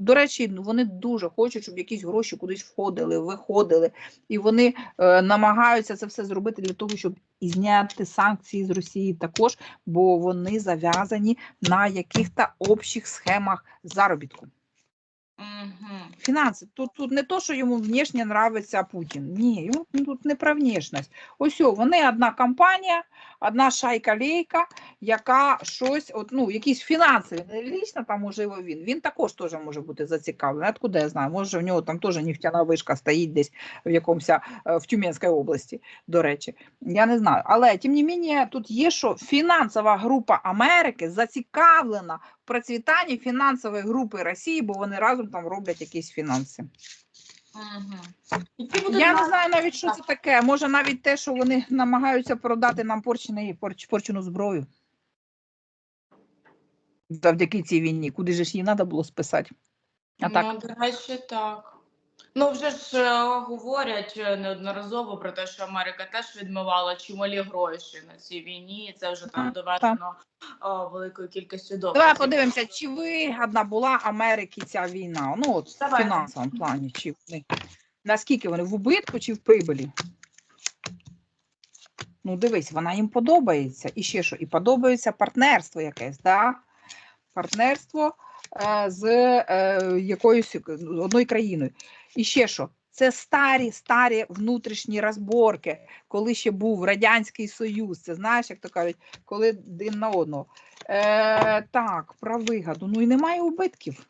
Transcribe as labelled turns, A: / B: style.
A: До речі, ну, вони дуже хочуть, щоб якісь гроші кудись входили, виходили, і вони е, намагаються це все зробити для того, щоб і зняти санкції з Росії також, бо вони зав'язані на яких-то общих схемах заробітку. Фінанси. Тут, тут не то, що йому внешне нравиться Путін. Ні, йому тут не про внешність. Ось вони одна компанія, одна шайка-лейка, яка щось, от, ну, якісь фінанси, лічно там можливо він. Він також теж може бути зацікавлений. Откуда я знаю? Може, в нього там теж нефтяна вишка стоїть десь в якомусь е, в Тюменській області, до речі. Я не знаю. Але тим не менше, тут є, що фінансова група Америки зацікавлена процвітанні фінансової групи Росії, бо вони разом там роблять якісь фінанси.
B: Які
A: Я не знаю навіть, що це таке. Може, навіть те, що вони намагаються продати нам порчений, порч, порчену зброю. Завдяки цій війні. Куди ж її треба було списати? А так,
B: Ну, речі, так. Ну, вже ж е, говорять е, неодноразово про те, що Америка теж відмивала чималі гроші на цій війні, і це вже там доведено великою кількістю доказів.
A: давай подивимося, чи вигідна була Америці ця війна. Ну, от в
B: Давай.
A: фінансовому плані. Чи вони, наскільки вони в убитку чи в прибилі? Ну, дивись, вона їм подобається. І ще що, і подобається партнерство якесь, да? партнерство е, з е, якоюсь одною країною. І ще що? Це старі, старі внутрішні розборки, коли ще був Радянський Союз. Це знаєш, як то кажуть, коли один на одного. Е, так, про вигаду. Ну і немає убитків.